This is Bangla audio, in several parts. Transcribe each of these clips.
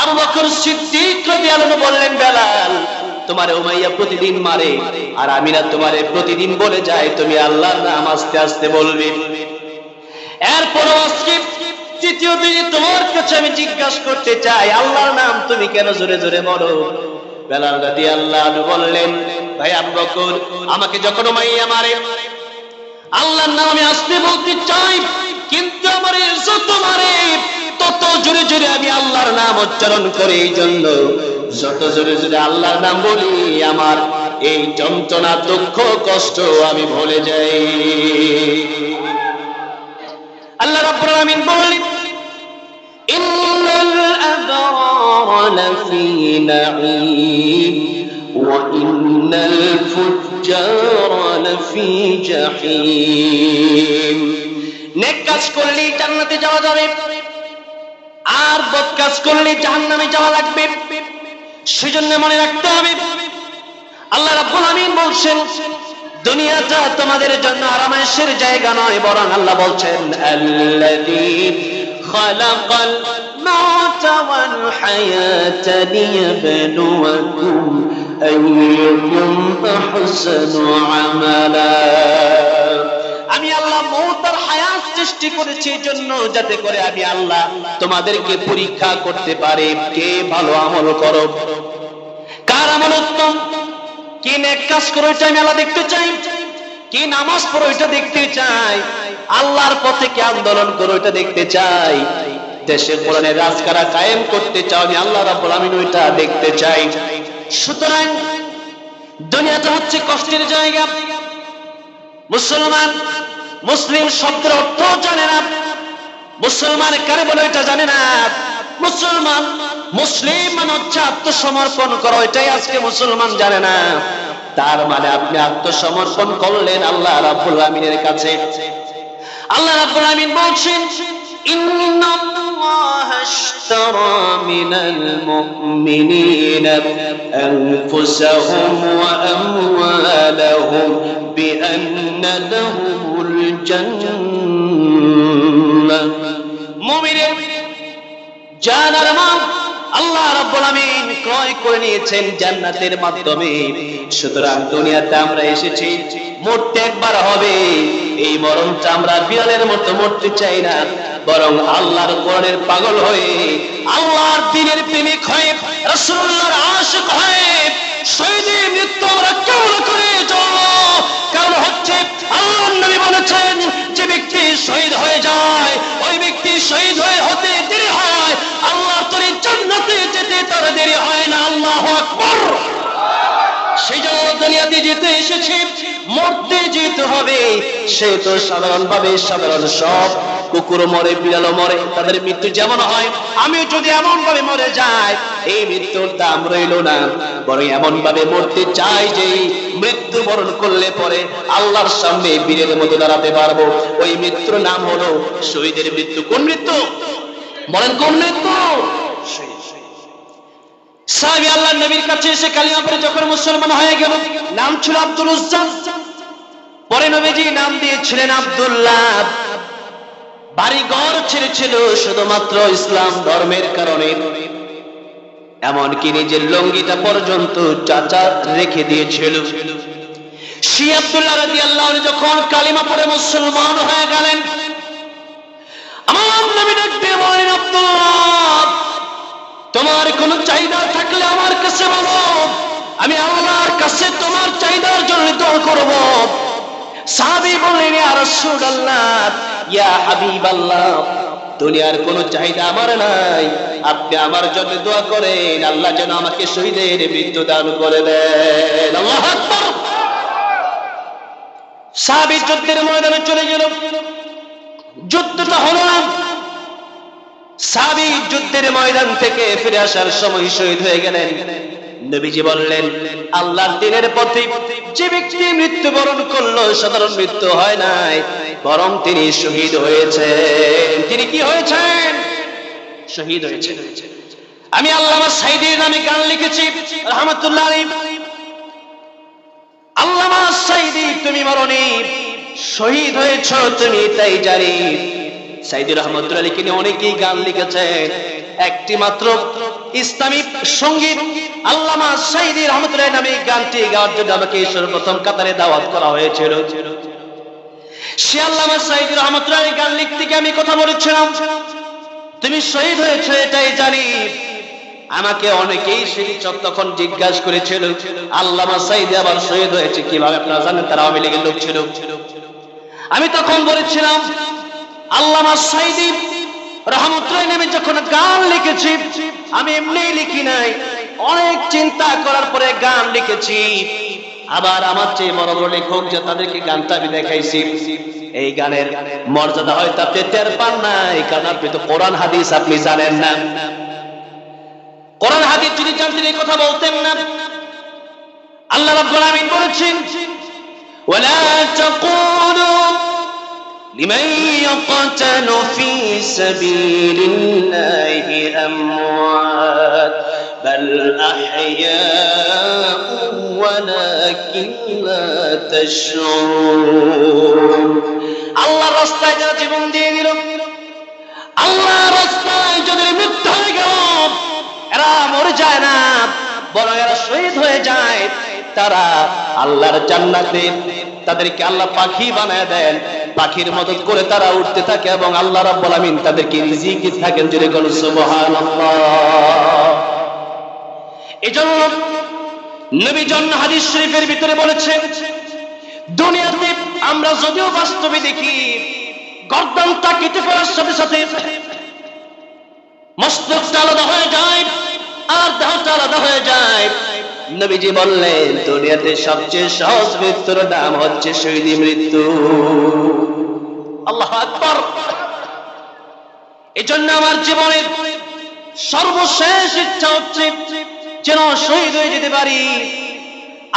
আবু বকর সিদ্দিক রাদিয়াল্লাহু বললেন, বেলাল, তোমার উমাইয়া প্রতিদিন মারে, আর আমি তোমারে প্রতিদিন বলে যাই তুমি আল্লাহর নাম আস্তে আস্তে বলবে। এরপর আজকে তৃতীয় দিনে তোমার কাছে আমি জিজ্ঞাসা করতে চাই, আল্লাহর নাম তুমি কেন জোরে জোরে বলো? বেলাল রাদি আল্লাহ বললেন, ভাই আবু বকর, আমাকে যখন উমাইয়া মারে, আল্লাহর নাম আসতে বলতে চাই, কিন্তু আমার যত মারে। তত জোরে জোরে আমি আল্লাহর নাম উচ্চারণ করে, এই জন্য যত জোরে জোরে আল্লাহর নাম বলি, আমার এই যন্ত্রণা, দুঃখ, কষ্ট আমি ভুলে যাই। আল্লাহ রাব্বুল আলামিন বললেন, ইন্নাল আবরার লাফি নাঈম ওয়া ইন্নাল ফুজ্জার লাফি জাহিম। নেক কাজ করলেই জান্নাতে যাওয়া যাবে। আর বদ কাজ করলে জাহান্নামে যাওয়া লাগবে। সেজন্য মনে রাখতে হবে, আল্লাহ রাব্বুল আমিন বলছেন, দুনিয়াটা তোমাদের জন্য আরামের জায়গা নয়, বরং আল্লাহ বলছেন, আল্লাযী খালাকাল আমি আল্লাহ মৌত আর হায়াত সৃষ্টি করেছি জন্য যাতে করে আমি আল্লাহ তোমাদেরকে পরীক্ষা করতে পারে। কে ভালো আমল করো? কার আমল উত্তম? কি নেক কাজ করো আমি আল্লাহ দেখতে চাই। কি নামাজ পড়ো এটা দেখতে চাই। আল্লাহর পথে কি আন্দোলন করো এটা দেখতে চাই। দেশে কোরআনের রাজকারা কায়েম করতে চাও আমি আল্লাহ রাব্বুল আমিন ওইটা দেখতে চাই। সুতরাং দুনিয়াটা হচ্ছে কষ্টের জায়গা। মুসলমান মুসলিম শব্দের অর্থ জানে না মুসলমান কারে বলে এটা জানে না মুসলমান মুসলিম মানে হচ্ছে আত্মসমর্পণ করো এটাই আজকে মুসলমান জানে না তার মানে আপনি আত্মসমর্পণ করলেন আল্লাহ রাব্বুল আমিনের কাছে আল্লাহ রাব্বুল আমিন বলছেন ইন্নাল্লাহা اشترى من المؤمنين أنفسهم وأموالهم بأن لهم জান্নাতের মাধ্যমে। সুতরাং দুনিয়াতে আমরা এসেছি, মরতে একবার হবে। এই মরণটা আমরা বিড়ালের মতো মরতে চাই না, বরং আল্লাহর কোরআনের পাগল হয়ে, আল্লাহর দিনের প্রেমিক হয়ে, রাসূলুল্লাহর আশিক হয়ে, শহীদের মৃত্যু তার দেরি হয় না, আল্লাহু আকবার। সেই জন্য দুনিয়াতে যেতে এসেছে, মরতে যেতে হবে। সে তো সাধারণ সাধারণ সব। কুকুর মরে বিড়াল মরে, তাদের মৃত্যু যেমন হয় আমি যদি এমন ভাবে মরে যাই, এই মৃত্যুর দাম রইল না। বরং এমন ভাবে মরতে চাই যে মৃত্যু বরণ করলে পরে আল্লাহর সামনে বীরের মতো দাঁড়াতে পারব। ওই মৃত্যুর নাম হলো শহীদের মৃত্যু। কোন মৃত্যু? বলেন কোন মৃত্যু? সাহাবী আল্লাহ নবীর কাছে এসে কালিমা পড়ে যখন মুসলমান হয়ে গেল, নাম ছিল আব্দুল উজ্জান পরে নবীজি নাম দিয়েছিলেন আব্দুল্লাহ। বাড়ি ঘর ছেড়েছিল শুধুমাত্র ইসলাম ধর্মের কারণে। এমনকি নিজের লঙ্গিটা পর্যন্ত চাচা রেখে দিয়েছিল। শি আব্দুল্লাহ রাদিয়াল্লাহু আনহু যখন কালিমা পড়ে মুসলমান হয়ে গেলেন, আমার নবী ডাক দিয়ে বলেন, আব্দুল্লাহ! তোমার কোনো চাহিদা থাকলে আমার কাছে বলো। আমি আল্লাহর কাছে তোমার চাহিদার জন্য দোয়া করব। সাহাবী বললেন, ইয়া রাসূলুল্লাহ, ইয়া হাবিবাল্লাহ, দুনিয়ার কোনো চাহিদা আমার নাই। আপনি আমার জন্য দোয়া করেন, আল্লাহ যেন আমাকে শহীদের মৃত্যু দান করে দেন। আল্লাহু আকবার। সাহাবী যুদ্ধের ময়দানে চলে গেল। যুদ্ধটা হলো সাবি যুদ্ধের ময়দান থেকে ফিরে আসার সময় শহীদ হয়ে গেলেন। নবীজি বললেন, আল্লাহর দিনের পথে যে ব্যক্তি মৃত্যুবরণ করল, সাধারণ মৃত্যু হয় নাই, বরং তিনি শহীদ হয়েছেন। তিনি কি হয়েছেন? শহীদ হয়েছেন। আমি আল্লামা সাইদির নামে গান লিখেছি, রহমতুল্লাহ আল্লামা সাইদি, তুমি মরণি, শহীদ হয়েছ, তুমি তাই জানি সাইদুর রহমতুল্লাহ আলী কিনে অনেকেই গান লিখেছেন। একটি মাত্র ইসলামী সংগীত আল্লামা সাইদি রহমতুল্লাহ নামে গানটি গাওয়ার জন্য আমাকে সর্বপ্রথম কাতারে দাওয়াত করা হয়েছিল। সে আল্লামা সাইদি রহমতুল্লাহ গান লিখতে গিয়ে আমি কথা বলেছিলাম। তুমি শহীদ হয়েছে, এটাই জানি। আমাকে অনেকেই চক তখন জিজ্ঞাসা করেছিল, আল্লামা সাইদি আবার শহীদ হয়েছে কীভাবে আপনারা জানেন? তারা আওয়ামী লীগের লোক ছিল। আমি তখন বলেছিলাম আল্লামা সাইদি রহমতুল্লাহ নামে যখন গান লিখেছি, আমি এমনি লিখি নাই। অনেক চিন্তা করার পরে গান লিখেছি। আবার আমার চেয়ে বড় বড় লেখক যে তাদেরকে গানটা আমি দেখাইছি। এই গানের মর্যাদা হয়তো আপনি টের পান নাই, কারণ আপনি তো কোরআন হাদিস আপনি জানেন না। কোরআন হাদিস যদি জানতেন এই কথা বলতেন না। আল্লাহ রাব্বুল আলামিন বলেছেন, ওয়ালা তাকুলু لمن يقتل في سبيل الله أموات بل أحياء ولكن لا تشعرون আল্লাহ রাস্তায় যারা জীবন দিয়ে দিল আল্লাহ রাস্তায় যদি মৃত্যু হয়ে গেল এরা মরে যায় না বরং এরা শহীদ হয়ে যায় তারা আল্লাহর জান্নাতে তাদেরকে আল্লাহ পাখি বানায় দেন পাখির মদত করে তারা উঠতে থাকে এবং আল্লাহ রাব্বুল আমিন তাদেরকে রিজিক দিতে থাকেন যদি কোন সুবহানাল্লাহ। এজন্য নবী জন হাদিস শরীফের ভিতরে বলেছেন, দুনিয়াতে আমরা যদিও বাস্তবে দেখি গর্দনটা কেটে ফেলার সাথে সাথে মস্তকটা আলাদা হয়ে যায়, আর দেহটা আলাদা হয়ে যায়। নবীজি বললেন, দুনিয়াতে সবচেয়ে সহজ মৃত্যুর নাম হচ্ছে শহীদী মৃত্যু। আল্লাহ এই জন্য আমার জীবনের সর্বশেষ ইচ্ছা হচ্ছে যেন শহীদ হয়ে যেতে পারি।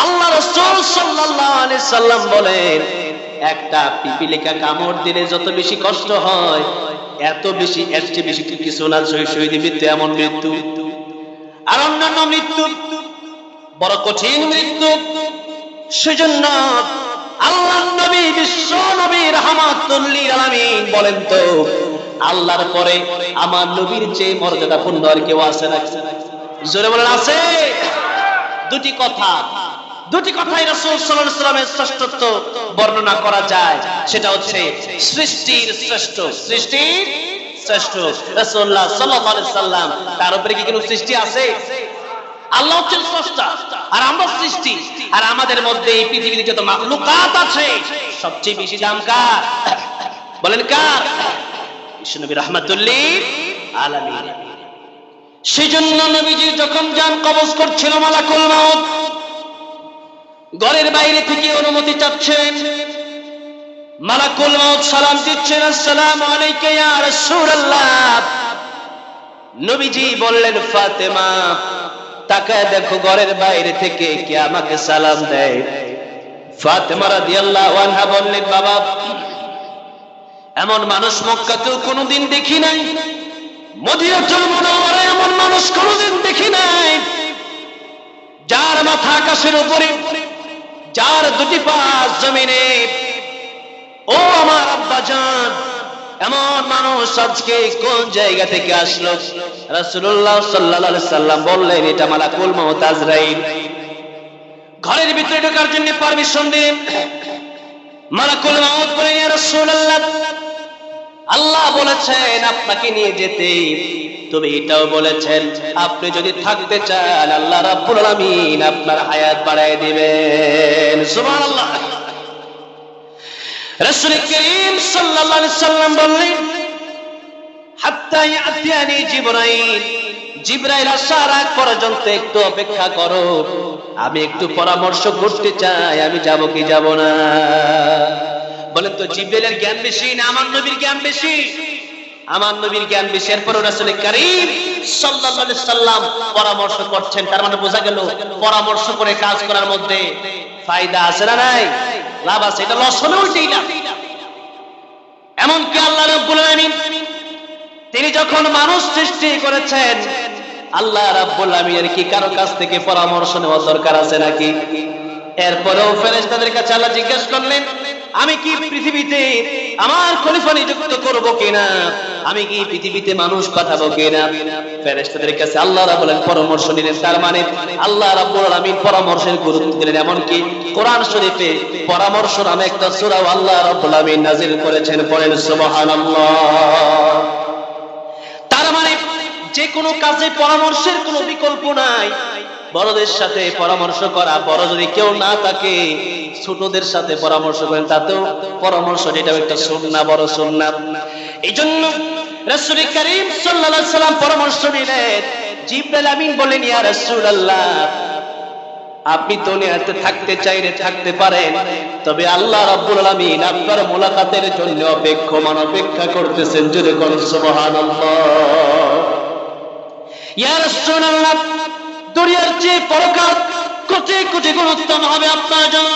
আল্লাহ রসুল আলাইহি সাল্লাম বলেন, একটা পিপিলিকা কামড় দিলে যত বেশি কষ্ট হয়, এত বেশি, এর চেয়ে বেশি কিছু না শহীদ মৃত্যু এমন মৃত্যু। আর অন্যান্য মৃত্যু বড় কঠিন মৃত্যু। সেজন্য আল্লাহ নবী, বিশ্ব নবী রহমাতুল্লিল বলেন তো, আল্লাহর পরে আমার নবীর চেয়ে মর্যাদাপূর্ণ আর কেউ আছে না জোরে বলেন, আছে। দুটি কথা, দুটি কথাই রাসূল সাল্লাল্লাহু আলাইহি সাল্লামের শ্রেষ্ঠত্ব বর্ণনা করা যায়। সেটা হচ্ছে সৃষ্টির শ্রেষ্ঠ সৃষ্টির শ্রেষ্ঠ। রাসূলুল্লাহ সাল্লাল্লাহু আলাইহি সাল্লাম তার উপরে কি কোনো সৃষ্টি আছে? আল্লাহ হচ্ছেন স্রষ্টা, আর আমরা সৃষ্টি, আর আমাদের মধ্যে এই পৃথিবীতে যত মাখলুকাত আছে, সবচেয়ে বেশি দাম কার? বলেন কার? বিশ্বনবী রহমাতুল্লিল আলামিন। সেজন্য নবীজি যখন যান কবজ করছিল মালাকুল মাউত, ঘরের বাইরে থেকে অনুমতি চাচ্ছেন। মালাকুল মাউত সালাম দিচ্ছেন, আসসালামু আলাইকা ইয়া রাসূলুল্লাহ। নবীজি বললেন, ফাতেমা তাকায় দেখো ঘরের বাইরে থেকে কে আমাকে সালাম দেয়। ফাতেমা রাদিয়াল্লাহু আনহা বললেন, বাবা, এমন মানুষ মক্কাতেও কোনোদিন দেখি নাই। মদিনাতুল মুনাওয়ারায় এমন মানুষ কোনোদিন দেখি নাই। যার মাথা আকাশের উপরে, যার দুটি পা জমিনে, ও আমার আব্বা জান এমন মানুষ আজকে কোন জায়গা থেকে আসলো? রাসূলুল্লাহ সাল্লাল্লাহু আলাইহি সাল্লাম বললেন, এটা মালাকুল মাউত আজরাইল। ঘরের ভিতরে ঢোকার জন্য পারমিশন রাসূলুল্লাহ। আল্লাহ বলেছেন, আপনাকে নিয়ে যেতে। তবে এটাও বলেছেন, আপনি যদি থাকতে চান, আল্লাহ রাব্বুল আলামিন আপনার হায়াত বাড়ায় দিবেন। সুবহানাল্লাহ। আমি একটু পরামর্শ করতে চাই, আমি যাব কি যাব না? বলেন তো, জিবরাইলের জ্ঞান বেশি না আমার নবীর জ্ঞান বেশি? আমার নবীর জ্ঞান বেশি। এরপর রাসূল করিম সাল্লাম পরামর্শ করছেন। তার মানে বোঝা গেল, পরামর্শ করে কাজ করার মধ্যে ফায়দা আছে না নাই? লাভ আছে, এটা লস হলেও সেই লাভ। এমনকি আল্লাহ রব্বুল আলমিন, তিনি যখন মানুষ সৃষ্টি করেছেন, আল্লাহ রাব্বুল আলমিনের কি কারও কাছ থেকে পরামর্শ নেওয়ার দরকার আছে নাকি? এরপরেও ফেরেশতাদের কাছে আল্লাহ জিজ্ঞেস করলেন আমি কি পৃথিবীতে আমার খলিফা নিযুক্ত করব কিনা? আমি কি পৃথিবীতে মানুষ পাঠাবো কিনা? ফেরেশতাদের কাছে আল্লাহ রাব্বুল আলামিন পরামর্শ নিলেন, তার মানে আল্লাহ রাব্বুল আলামিন পরামর্শের গুরুত্ব দিলেন। এমনকি কোরআন শরীফে পরামর্শ নামে একটা সূরা আল্লাহ রাব্বুল আলামিন নাযিল করেছেন, পড়েন সুবহানাল্লাহ। তার মানে যে কোনো কাজে পরামর্শের কোনো বিকল্প নাই। বড়দের সাথে পরামর্শ করা, বড় যদি কেউ না থাকে, ছোটদের সাথে পরামর্শ করেন, তাতেও পরামর্শ এটা একটা সুন্না, বড় সুন্না। এই জন্য রাসূল করিম সাল্লাম পরামর্শ নিলেন আমিন বলেন, ইয়া আপনি দুনিয়াতে থাকতে চাইলে থাকতে পারেন, তবে আল্লাহ রাব্বুল আলামিন আপনার মোলাকাতের জন্য অপেক্ষমান অপেক্ষা করতেছেন, জোরে কোন সুবহানাল্লাহ। ইয়া রাসূলুল্লাহ দুনিয়ার যে পরকাল কোটি কোটি গুরুত্ব হবে আপনার জন্য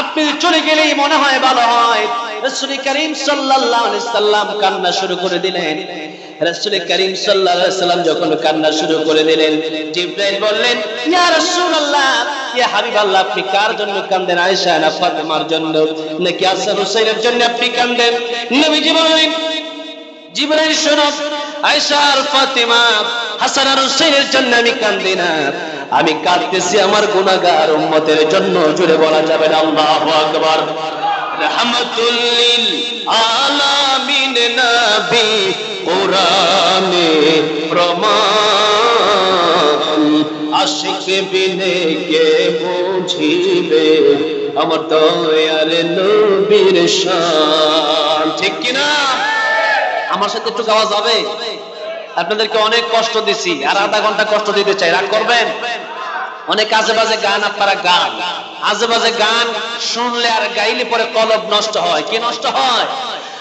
আপনি চলে গেলেই মনে হয় ভালো হয়। রাসূল করিম সাল্লাম কান্না শুরু করে দিলেন। রাসূল করিম সাল্লাম যখন কান্না শুরু করে দিলেন, জিবরাইল বললেন, ইয়া রাসূলুল্লাহ, ইয়া হাবিবাল্লাহ আপনি কার জন্য কান্দেন? আয়েশা না ফাতেমার জন্য? নাকি হাসান হুসাইনের জন্য আপনি কান্দেন? নবীজি বললেন, জিবরাইল, শোনো আয়েশা আর ফাতেমা হাসান আর হুসাইনের জন্য আমি কান্দি না। আমি কাঁদতেছি আমার গুণাগার উম্মতের জন্য জুড়ে বলা যাবে না, আল্লাহু আকবার। রহমাতুল লিল আলামিন নবী কোরআনে প্রমাণ আশিক বিনে কে বুঝিবে আমার দয়াল নবীর শান। ঠিক কিনা? আমার সাথে একটু গাওয়া যাবে? আপনাদেরকে অনেক কষ্ট দিছি, আর আধা ঘণ্টা কষ্ট দিতে চাই। রাগ করবেন? অনেক আজে বাজে গান, আপনারা গান। আজে বাজে গান শুনলে আর গাইলে পরে কলব নষ্ট হয়। কি নষ্ট হয়?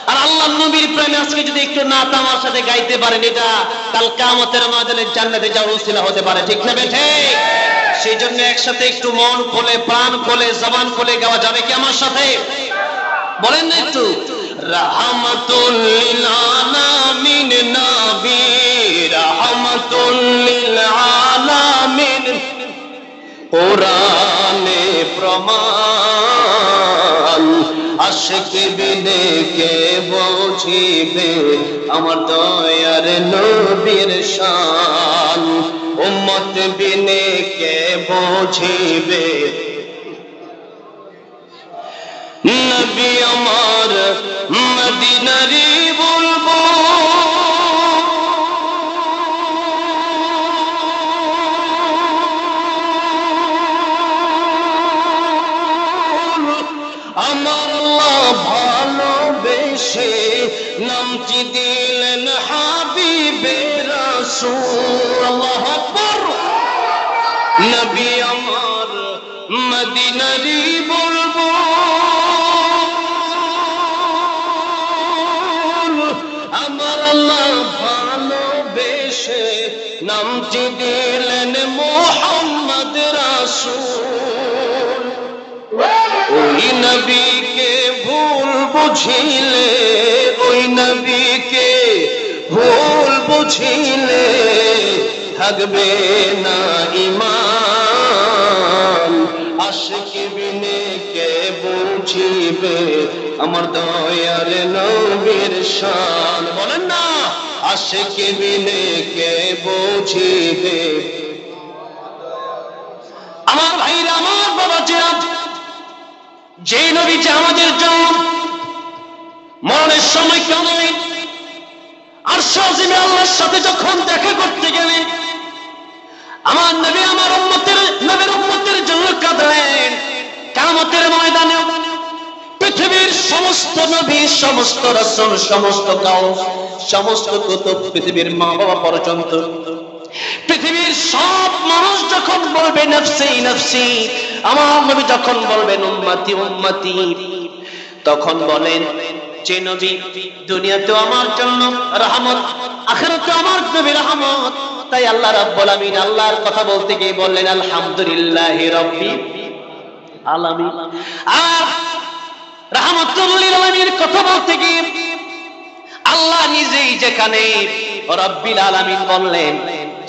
আর আল্লাহ নবীর প্রেমে আজকে যদি একটু নাত আমার সাথে গাইতে পারেন, এটা কাল কামতের মাঝে জান্নাতে যাওয়ার উসিলা হতে পারে। ঠিক না বেঠে? সেই জন্য একসাথে একটু মন খোলে, প্রাণ খোলে, জবান খোলে গাওয়া যাবে কি আমার সাথে? বলেন না একটু। রহমাতুল লিল আলামিন নবী, রহমাতুল লিল আলামিন। কোরআনে প্রমাণ, আশিক বিনে কে বুঝিবে আমার দয়ার নবীর শান। উম্মত বিনে কে বুঝিবে নবী আমার মদিনারি বলব বুঝিলে ওই নবীকে, ভুল বুঝিলে থাকবে না ইমান। আশিক বিনে কে বুঝিবে? আমার দয়ার নবীর শান। বলেন না, আশিক বিনে কে বুঝিবে? আমার ভাইরা, আমার বাবা যে নবী যে আমাদের জন্য মরণের সময় কেন আর সাজিমে আল্লাহর সাথে যখন দেখা করতে গেলেন আমার নবী আমার উম্মতের, নবীর উম্মতের জন্য কাঁদলেন। কামতের ময়দানে পৃথিবীর সমস্ত নবী, সমস্ত রাসূল, সমস্ত গাও সমস্ত কুতুব পৃথিবীর মা বাবা পর্যন্ত। পৃথিবীর সব মানুষ যখন বলবে, নফসি নফসি, আমার নবী যখন বলবেন, উম্মতি উম্মতি, তখন বলেন যে নবী। দুনিয়াতে আমার জন্য রহমত, আখেরাতে আমার নবী রহমত। তাই আল্লাহ রাব্বুল আমিন আল্লাহর কথা বলতে গিয়ে বললেন, আলহামদুলিল্লাহি রাব্বি আলামিন। আর রাহমাতুল লিল আলামিনের কথা বলতে গিয়ে আল্লাহ নিজেই যেখানে রব্বিল আলামিন বললেন,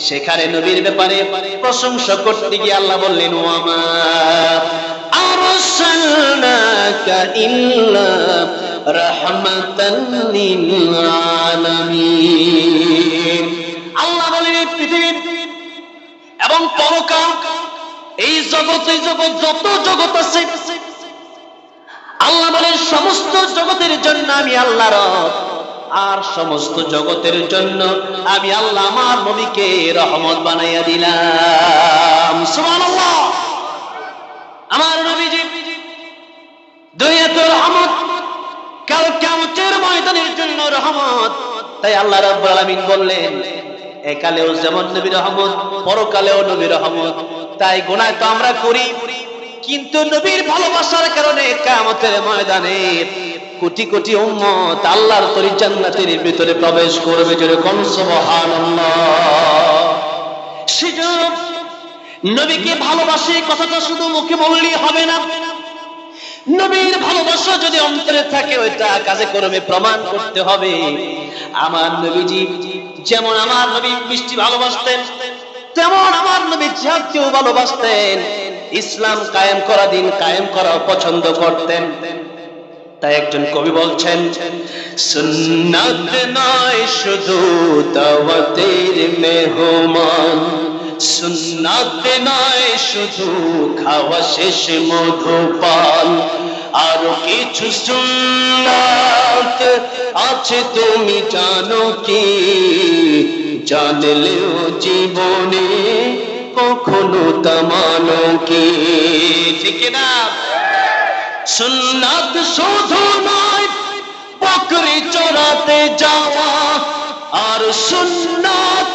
সেখানে নবীর ব্যাপারে প্রশংসা করতে গিয়ে আল্লাহ বললেন ওয়ামা আর আরসালনাকা ইল্লা আল্লাহ বলেন, এই পৃথিবী এবং পরকাল, এই জগৎ জগৎ, যত জগৎ আছে, আল্লাহ বলেন, সমস্ত জগতের জন্য আমি আল্লাহ আর সমস্ত জগতের জন্য আমি আল্লাহ আমার নবীকে রহমত বানাইয়া দিলাম। সুবহানাল্লাহ। আমার নবীজি দুনিয়াতে রহমত কাল কিয়ামতের ময়দানের জন্য রহমত। তাই আল্লাহ রাব্বুল আলামিন বললেন, একালেও যেমন নবী রহমত, পরকালেও নবী রহমত। তাই গুনাহ তো আমরা করি, কিন্তু নবীর ভালোবাসার কারণে কিয়ামতের ময়দানে কোটি কোটি উম্মত আল্লাহর তরি জান্নাতের ভিতরে প্রবেশ করবে জোরে কোন সুবহানাল্লাহ নবীকে ভালোবাসে কথাটা শুধু মুখে বললেই হবে না। নবীর ভালোবাসা যদি অন্তরে থাকে, ওইটা কাজে কর্মে প্রমাণ করতে হবে। আমার নবীজি যেমন আমার নবী মিষ্টি ভালোবাসতেন, তেমন আমার নবী জাতীয় ভালোবাসতেন। ইসলাম কায়েম করা, দিন কায়েম করা পছন্দ করতেন। তাই একজন কবি বলছেন, সুন্নাত নয়, শুধু দাওয়াতের মেহমান। সুন্নাত নয় শুধু খাওয়া শেষ মধুপান। আরও কিছু সুন্নাত আছে, তুমি জানো কি? জানলেও জীবনে কখনো তামানো কি? ঠিক না সুন্নাত শুধু নয়, বকরি চড়াতে যাওয়া। আর সুন্নাত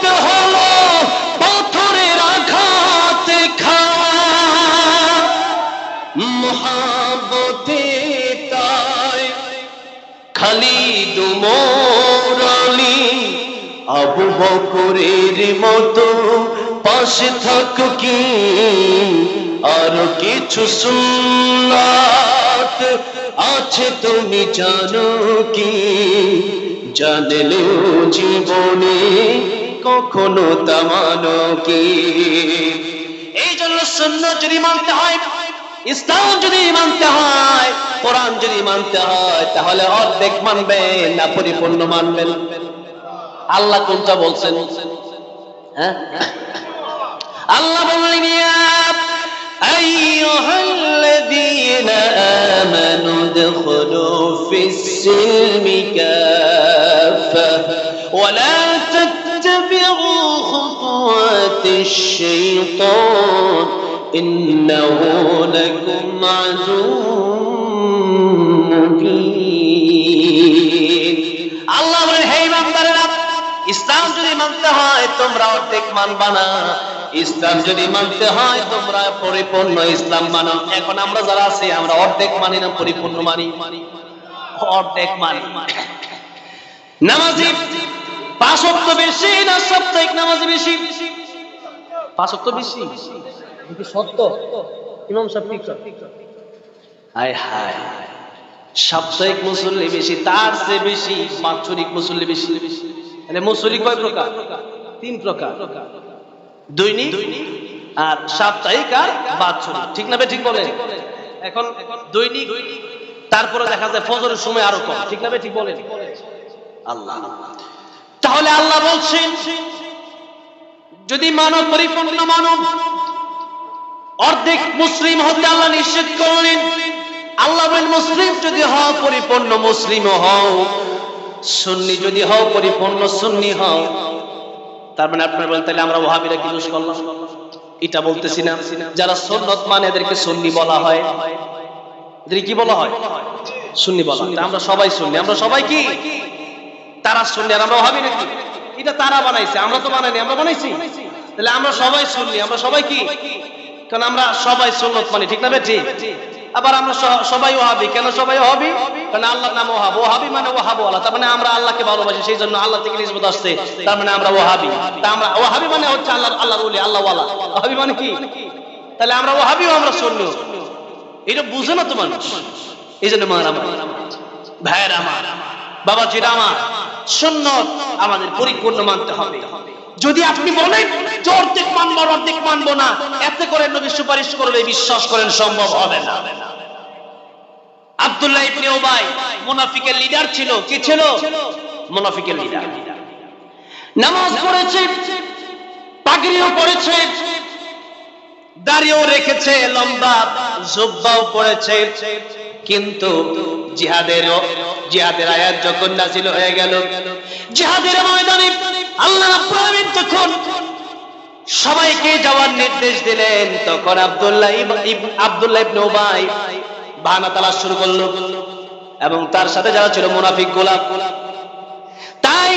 খালিদ, মোরালি, আবু বকরের মতো পাশে থাক কি? আর কিছু সুন্নাত আছে তুমি জানো কি? জানলেও জীবনে কখনো তামানো কি? এই জন্য সুন্নাত যদি মানতে হয় ইসলাম যদি মানতে হয়, কোরআন যদি মানতে হয়, তাহলে অর্ধেক মানবেন না, পরিপূর্ণ মানবেন। আল্লাহ কোনটা বলছেন? হ্যাঁ? আল্লাহ বললেন, ইয়া আইয়ুহাল্লাযীনা আমানু দুখুলু ফিস-সিলমি কাফা ওয়ালা তাত্তাবি'ু খুতুওয়াতিশ শাইতান ইন্নাহু লাকুম আদুউম মুবিন আল্লাহ বলেন হে ইমানদারেরা, ইসলাম যদি মানতে হয়, তোমরা অর্ধেক মানবা না। ইসলাম যদি মানতে হয়, তোমরা পরিপূর্ণ ইসলাম মানো। এখন আমরা যারা আছি, আমরা অর্ধেক মানি না, পরিপূর্ণ মানি? অর্ধেক মানি। নামাজি, পাঁচ বেশি না সাপ্তাহিক নামাজি বেশি? পাঁচ বেশি? সত্য? ইমাম হায় হায়, সাপ্তাহিক মুসল্লি বেশি, তার বেশি, বাৎসরিক মুসল্লি বেশি। মুসল্লি কয় প্রকার? তিন প্রকার। দৈনিক আর সাপ্তাহিক আর বাৎসরিক। ঠিক না ঠিক বলে? এখন দৈনিক, তারপরে দেখা যায় ফজরের সময় আরও কম। ঠিক না ঠিক বলে? আল্লাহ। তাহলে আল্লাহ বলছেন, যদি মানব পরিপূর্ণ মানব অর্ধেক মুসলিম হতে আল্লাহ নিষেধ করলেন। আল্লাহ মুসলিম যদি হও, পরিপূর্ণ মুসলিম হও। সুন্নি যদি হও, পরিপূর্ণ সুন্নি হও। তার মানে আপনার বলেন, তাহলে আমরা ওহাবিরা কি দোষ করলাম? এটা বলতেছি না। যারা সুন্নত মানে এদেরকে সুন্নি বলা হয়। এদের কি বলা হয়? সুন্নি বলা হয়। আমরা সবাই সুন্নি। আমরা সবাই কি? তারা সুন্নি। আর আমরা ওহাবি নাকি? এটা তারা বানাইছে। আমরা তো বানাইনি, আমরা বানাইছি। তাহলে আমরা সবাই সুন্নি। আমরা সবাই কি? কারণ আমরা সবাই সুন্নত মানি, ঠিক না বেঠি আবার আমরা সবাই ওহাবি, কেন সবাই ওহাবি? কারণ আল্লাহর নাম ওহাব। ওহাবি মানে ওহাব আল্লাহ তার মানে আমরা আল্লাহকে ভালোবাসি, সেই জন্য আল্লাহ থেকে নিসবত আসছে, তার মানে আমরা ওহাবি। তা আমরা ওহাবি মানে হচ্ছে আল্লাহ আল্লাহর ওলি আল্লাহ ওয়ালা ওহাবি মানে কি? তাহলে আমরা ওহাবিও আমরা শুনল এটা বুঝে না তো মানুষ? এই জন্য মার আমার ভাইয়ের আমার বাবা জিরা আমার, সুন্নত আমাদের পরিপূর্ণ মানতে হবে। যদি আপনি বলেন যে অর্ধেক মানবো অর্ধেক মানবো না, এতে করে নবী সুপারিশ করবে বিশ্বাস করেন সম্ভব হবে না। আব্দুল্লাহ ইবনে উবাই মুনাফিকের লিডার ছিল। কি ছিল? মুনাফিকের লিডার নামাজ পড়েছে, পাগড়িও পড়েছে, দাড়িও রেখেছে, লম্বা জুব্বাও পড়েছে। কিন্তু জিহাদের জিহাদের আয়াত যখন নাজিল হয়ে গেল, জিহাদের ময়দানে আল্লাহ তখন সবাইকে যাওয়ার নির্দেশ দিলেন, তখন আব্দুল্লাহ আব্দুল্লাহ ইবনে উবাই বাহানা তালাশ শুরু করল এবং তার সাথে যারা ছিল মুনাফিক গোলাপ তাই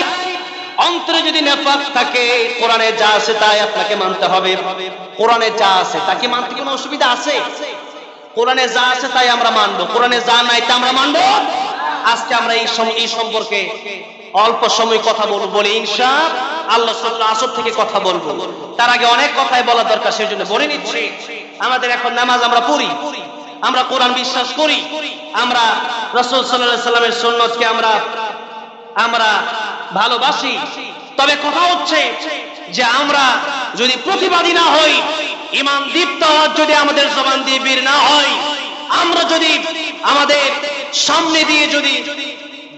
অন্তরে যদি নেফাক থাকে, কোরআনে যা আছে তাই আপনাকে মানতে হবে। কোরআনে যা আছে তাকে মানতে কোনো অসুবিধা আছে? কোরআনে যা আছে তাই আমরা মানবো, কোরআনে যা নাই তা আমরা মানবো? আজকে আমরা এই সম্পর্কে অল্প সময় কথা বলব বলে ইনশা আল্লাহ সাল্লাহ আসর থেকে কথা বলব। তার আগে অনেক কথাই বলা দরকার সেই জন্য বলে নিচ্ছি। আমাদের এখন নামাজ আমরা পড়ি, আমরা কোরআন বিশ্বাস করি, আমরা রসুল সাল্লাহ সাল্লামের সুন্নতকে আমরা আমরা ভালোবাসি। তবে কথা হচ্ছে যে আমরা যদি প্রতিবাদী না হই ইমান দীপ্ত যদি আমাদের জবান দিয়ে বীর না হয়, আমরা যদি আমাদের সামনে দিয়ে যদি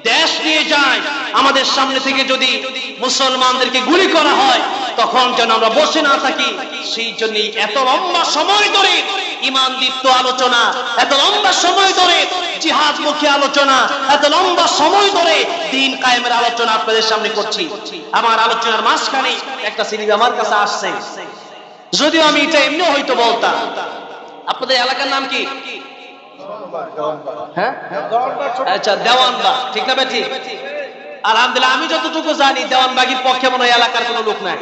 দেশ নিয়ে যায়, আমাদের সামনে থেকে যদি মুসলমানদেরকে গুলি করা হয়, তখন যেন আমরা বসে না থাকি। সেই জন্য এত লম্বা সময় ধরে ইমান দীপ্ত আলোচনা, এত লম্বা সময় ধরে জিহাদ মুখী আলোচনা, এত লম্বা সময় ধরে দিন কায়েমের আলোচনা আপনাদের সামনে করছি। আমার আলোচনার মাঝখানে একটা সিনেমা আমার কাছে আসছে। যদিও আমি এটা এমনি হয়তো বলতাম। আপনাদের এলাকার নাম কি? হ্যাঁ? আচ্ছা দেওয়ানবাগ। ঠিক না বেঠি? আলহামদুলিল্লাহ, আমি যতটুকু জানি দেওয়ানবাগির পক্ষে মনে হয় এলাকার কোনো লোক নাই।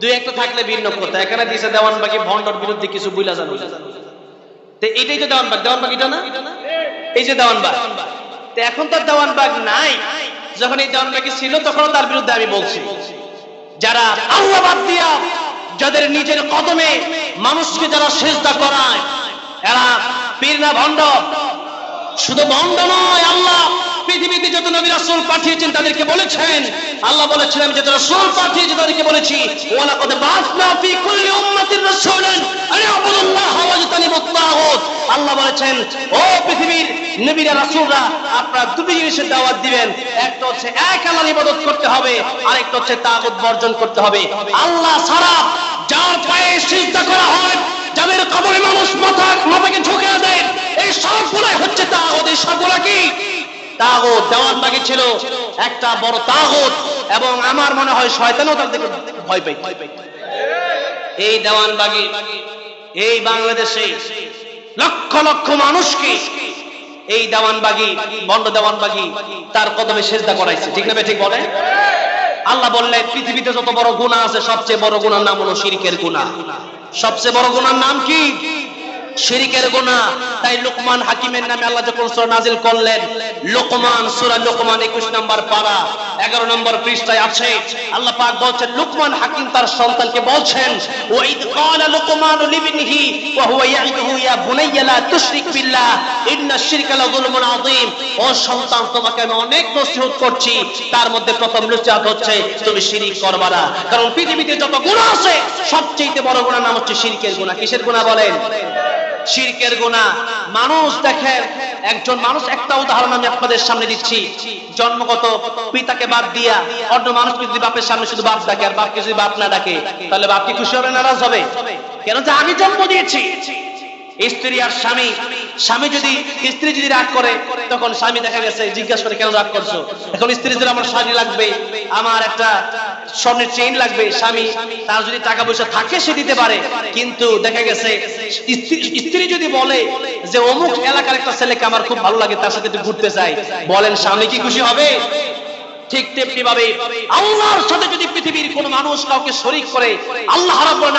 দুই একটা থাকলে ভিন্ন কথা। এখানে দিয়েছে দেওয়ানবাগি ভন্ডর বিরুদ্ধে কিছু বুঝলা জানো। তো দেওয়ানবাগ। দেওয়ানবাগ এটা না? এই যে দেওয়ানবাগ। তো এখন তো দেওয়ানবাগ নাই। যখন এই দেওয়ানবাগি ছিল তখন তার বিরুদ্ধে আমি বলছি। যারা আল্লাহ বাদ দিয়া, যাদের নিজের কদমে মানুষকে যারা সেজদা করায় এরা পীর না ভণ্ড? শুধু ভণ্ড নয়, আল্লাহ পৃথিবীতে যত নবী রাসূল পাঠিয়েছেন তাদেরকে বলেছেন। আল্লাহ বলেছেন, আমি যত রাসূল পাঠিয়েছি তাদেরকে বলেছি ওয়ালা কদ বাসনা ফি কুল্লি উম্মাতির রাসূলান আন ইয়াবুদুল্লাহ ওয়া ইয়াজতানিবুত তাগুত। আল্লাহ বলেছেন, ও পৃথিবীর নবীরা, রাসূলরা, আপনারা দুটি জিনিসের দাওয়াত দিবেন। একটা হচ্ছে এক আল্লাহর ইবাদত করতে হবে, আরেকটা হচ্ছে তাগুত বর্জন করতে হবে। আল্লাহ ছাড়া যার পায়ে সিজদা করা হয় যাদের কবরে মানুষ মাথা মাথাকে ঝুঁকে দেয় এই সবগুলাই হচ্ছে তাগুত, এই সবগুলা কি? তাগুত দেওয়ানবাগি ছিল, একটা বড় তাগুত, এবং আমার মনে হয় শয়তানও তাদেরকে ভয় পাই এই দেওয়ানবাগি এই বাংলাদেশে লক্ষ লক্ষ মানুষকে এই দেওয়ানবাগি বন্ড দেওয়ানবাগি তার কদমে সেজদা করাইছে। ঠিক না ঠিক বলে আল্লাহ বললেন, পৃথিবীতে যত বড় গুনাহ আছে, সবচেয়ে বড় গুনার নাম হলো শিরকের গুনাহ। সবচেয়ে বড় গুনার নাম কি? শিরিকের গুনাহ। তাই লোকমান হাকিমের নামে আল্লাহ যখন সূরা নাজিল করলেন, লোকমান, সূরা লোকমান 21 নম্বর পারা 11 নম্বর পৃষ্ঠায় আছে। আল্লাহ পাক বলছেন, লোকমান হাকিম তার সন্তানকে বলছেন ওয়া ইদ ক্বালা লোকমান লিবনিহি, ওয়া হুয়া ইয়া বুনাইয়া লা তুশরিক বিল্লাহ, ইন্না শিরকা আযীম। ও সন্তান, তোমাকে আমি অনেক নসিহত করছি। তার মধ্যে প্রথম নসিহত হচ্ছে, তুমি শিরিক না। কারণ পৃথিবীতে যত গুনাহ আছে সবচেয়ে বড় গুনাহ নাম হচ্ছে শিরকের গুনাহ। কিসের গুনাহ বলেন? শিরকের গুণা মানুষ দেখেন একজন মানুষ একটা উদাহরণ আমি আপনাদের সামনে দিচ্ছি। জন্মগত পিতাকে বাদ দিয়া, অন্য মানুষকে যদি বাপের সামনে শুধু বাপ ডাকে আর বাপকে যদি বাপ না ডাকে, তাহলে বাপ কি খুশি হবে, নারাজ হবে? কেন যে আমি জন্ম দিয়েছি। স্ত্রী আর স্বামী স্বামী যদি, স্ত্রী যদি রাগ করে, তখন স্বামী দেখা গেছে, জিজ্ঞাসা করে, কেন রাগ করছ? এখন স্ত্রী যদি আমার শাড়ি লাগবে, আমার একটা স্বর্ণের চেইন লাগবে, স্বামী তার যদি টাকা পয়সা থাকে সে দিতে পারে। কিন্তু দেখা গেছে, স্ত্রী- যদি বলে যে, অমুক এলাকার একটা ছেলেকে আমার খুব ভালো লাগে, তার সাথে একটু ঘুরতে চাই বলেন, স্বামী কি খুশি হবে? ঠিক তেমনি ভাবে আল্লাহর সাথে যদি পৃথিবীর কোন মানুষ কাউকে শরীক করে, আল্লাহ রাব্বুল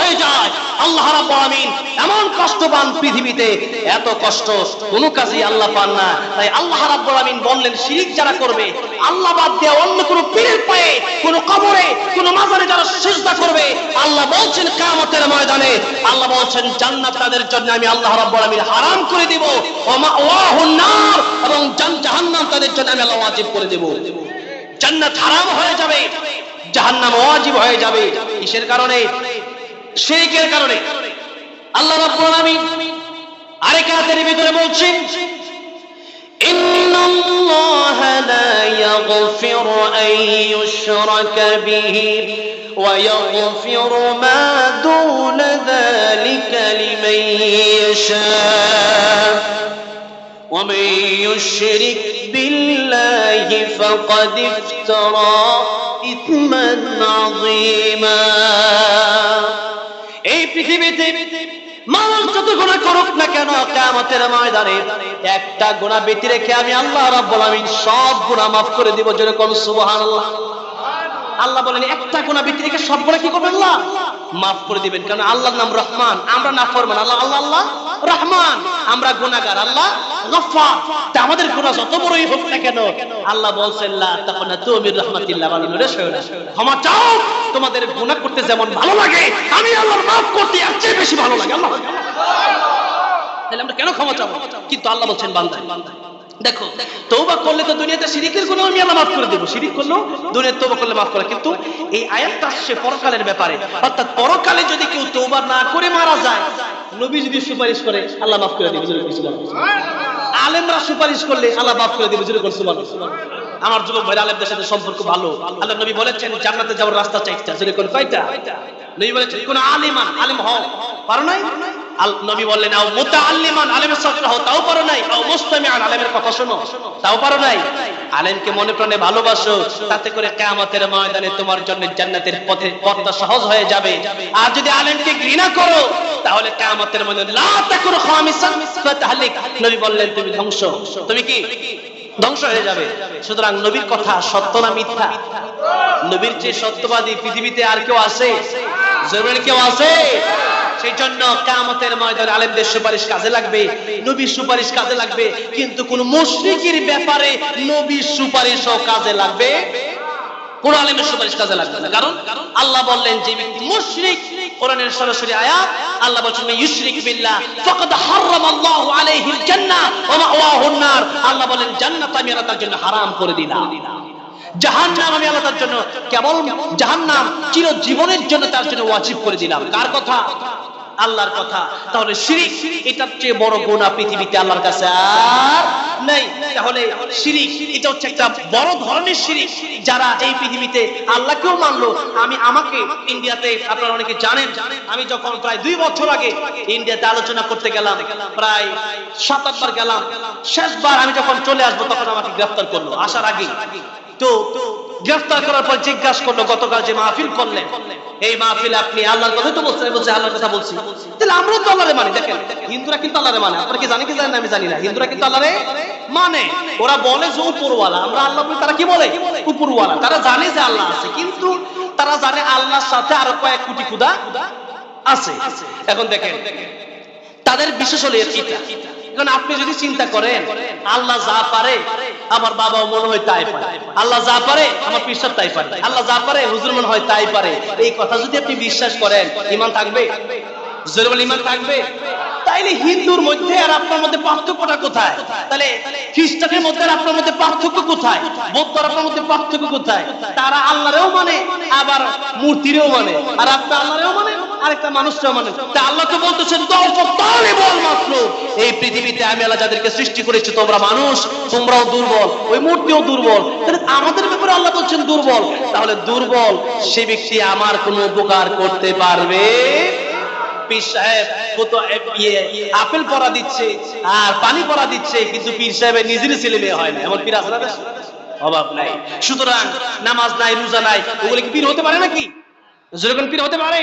হয়ে যায়। আল্লাহ রাব্বুল আলামিন এমন কষ্ট পান পৃথিবীতে, এত কষ্ট, কোনো কাজেই আল্লাহ পান না। তাই আল্লাহ রাব্বুল আলামিন বললেন, শিরিক যারা করবে, আল্লাহ বাদ দিয়ে অন্য কোন পীরের পায়ে, কোন কবরে, কোন মাজারে যারা সিজদা করবে, আল্লাহ বলছেন, কিয়ামতের ময়দানে, আল্লাহ বলছেন, জান্নাত তাদের জন্য আমি আল্লাহ রাব্বুল আলামিন হারাম করে দেব। ওয়া মাওয়াহুন নার, এবং জাহান্নাম তাদের জন্য আমি আল্লাহ ওয়াজিব করে দেব জান্নাত হারাম হয়ে যাবে জাহান্নাম ওয়াজিব হয়ে যাবে কিসের কারণে শিরকের কারণে আল্লাহ রাব্বুল আলামিন আরেক আয়াতের ভিতরে বলছেন إن الله لا يغفر أن يشرك به ويغفر ما دون ذلك لمن يشاء ومن يشرك بالله فقد افترى إثما عظيما এই পৃথিবীতে মানুষ যত গুণা করুক না কেন কেমতের ময়দানে একটা গুণা বেতি রেখে আমি আল্লাহ রাব্বুল আমিন সব গুণা মাফ করে দিব যেরকম সুবহানাল্লাহ আল্লাহ বলেন একটা গুণা বেতি রেখে সব গুণা কি করবেন আল্লাহ মাফ করে দিবেন কারণ আল্লাহর নাম রহমান আমরা না ফরমান আল্লাহ আল্লাহ আল্লাহ রহমান, আমরা গুনাগার আল্লাহ গফফার। তা আমাদের গুনাহ যত বড়ই হোক না কেন, আল্লাহ বলছেন, লা তাকুনা তুমি রহমাতিল্লাহ বালিন রে শোনা ক্ষমা চাও, তোমাদের গুনাহ করতে যেমন ভালো লাগে, আমি আল্লাহর maaf করতে এর চেয়ে বেশি ভালো লাগে, আল্লাহ। তাহলে আমরা কেন ক্ষমা চাবো? কিন্তু আল্লাহ বলছেন, বান্দা দেখো তৌবা করলে তো দুনিয়াতে শিরিকের গুনাহ আমি আল্লাহ মাফ করে দেব। শিরিক করলেও দুনিয়াতে তৌবা করলে মাফ করে। কিন্তু এই আয়াতটা আসছে পরকালের ব্যাপারে। অর্থাৎ পরকালে যদি কেউ তৌবা না করে মারা যায়, নবী যদি সুপারিশ করে, আল্লাহ মাফ করে দেবে। জোরে কিছু আলেমরা সুপারিশ করলে আল্লাহ মাফ করে দেবে। জোরে করছে আমার যুবক ভাই আলেমদের সাথে সম্পর্ক ভালো। আল্লাহ নবী বলেছেন, জান্নাতে যাওয়ার রাস্তা চাইটা জোরে কোন কয়টা? নবী বলেছেন, কোন আলিমান আলিম হও। পারো নাই? নবী বললেন, আও মুতাআল্লিমান, আলেমের ছাত্র হও তাও পারো নাই? আও মুস্তামিআন আলেমের কথা শোনো, তাও পারো নাই? আলেমকে মনে প্রাণে ভালোবাসো, তাতে করে কিয়ামতের ময়দানে তোমার জন্য জান্নাতের পথে, পথটা সহজ হয়ে যাবে। আর যদি আলেমকে ঘৃণা করো, তাহলে কিয়ামতের ময়দানে লা তাকুন খামিসান, ফাতাহলিক। নবী বললেন, তুমি ধ্বংস। তুমি কি? ধ্বংস হয়ে যাবে। সুতরাং নবীর কথা সত্য না মিথ্যা? নবীর চেয়ে সত্যবাদী পৃথিবীতে আর কেউ আছে? জরুরি কেউ আছে? সেই জন্য কামতের ময়দানে আলেমদের সুপারিশ কাজে লাগবে, নবীর সুপারিশ কাজে লাগবে, কিন্তু কোন মুশরিকের ব্যাপারে নবীর সুপারিশও কাজে লাগবে কোন আলেমের সুপারিশ কাজে লাগবে না। কারণ আল্লাহ বললেন যে ব্যক্তি মুশরিক, কোরআনের সরাসরি আয়াত, আল্লাহ বলছেন ইউশরিক বিল্লাহ, ফাকাদ হারামাল্লাহু আলাইহিল জান্নাহ ওয়া মাওয়াহুন নার আল্লাহ বলেন জান্নাত আমি তার জন্য হারাম করে দিলাম। জাহান্নাম আমি আল্লাহ তার জন্য কেবল জাহান্নাম চির জীবনের জন্য তার জন্য ওয়াজিব করে দিলাম। কার কথা? আল্লাহর কথা। তাহলে শিরিক, এটার চেয়ে বড় গুনাহ পৃথিবীতে আল্লাহর কাছে আর নাই। তাহলে শিরিক, এটা হচ্ছে একটা বড় ধরনের শিরিক। যারা এই পৃথিবীতে আল্লাহকেও মানলো, আমি আমাকে ইন্ডিয়াতে, আপনারা অনেকে জানেন, আমি যখন প্রায় দুই বছর আগে ইন্ডিয়াতে আলোচনা করতে গেলাম, প্রায় সাত, আটবার গেলাম, শেষবার আমি যখন চলে আসব, তখন আমাকে গ্রেফতার করল, আসার আগে তো গ্রেফতার করার পর জিজ্ঞাসা করল, গতকাল যে মাহফিল করলেন, এই মাহফিল আপনি আল্লাহর কথা তো বলছেন বলছি আল্লাহর কথা বলছি। তাহলে আমরাও তো আল্লাহরে মানি, দেখেন, হিন্দুরা কিন্তু আল্লাহরে মানে আপনারা কি জানেন কি জানেন আমি জানি না, হিন্দুরা কিন্তু আল্লাহরে মানে। ওরা বলে যে উপরওয়ালা, আমরা আল্লাহ বলি, তারা কি বলে? উপরওয়ালা, তারা জানে যে আল্লাহ আছে, কিন্তু তারা জানে আল্লাহর সাথে আরও কয়েক কোটি খুদা আছে। এখন দেখেন, তাদের বিশেষ হলো এটা আপনি যদি চিন্তা করেন, আল্লাহ যা পারে, আমার বাবাও মনে হয় তাই পারে। আল্লাহ যা পারে, আমার পিসাব তাই পারে। আল্লাহ যা পারে, হুজুর মনে হয় তাই পারে। এই কথা যদি আপনি বিশ্বাস করেন ইমান থাকবে? ইমান থাকবে? তাইলে হিন্দুর মধ্যে আর আপনার মধ্যে পার্থক্যটা কোথায়? তাহলে খ্রিস্টানের মধ্যে আপনার মধ্যে পার্থক্য কোথায়? বৌদ্ধ আপনার মধ্যে পার্থক্য কোথায়? তারা আল্লাহরেও মানে আবার মূর্তিরেও মানে। আর আপনি আল্লাহরেও মানে আরেকটা মানে। আল্লাহ তো বলতেছেন এই পৃথিবীতে আমি যাদেরকে সৃষ্টি করেছি, তোমরা মানুষ, তোমরাও দুর্বল, ওই মূর্তিও দুর্বল। তাহলে আমাদের আল্লাহ দুর্বল। তাহলে দুর্বল সে আমার কোনো উপকার করতে পারবে? পীর সাহেব কত ইয়ে আপেল পরা দিচ্ছে, আর পানি পরা দিচ্ছে, কিন্তু পীর সাহেবের নিজেরই ছেলে মেয়ে হয় না। এমন পীর আছে অভাব নাই। সুতরাং নামাজ নাই, রোজা নাই, ওগুলো কি পীর হতে পারে নাকি? যেরকম পীর হতে পারে।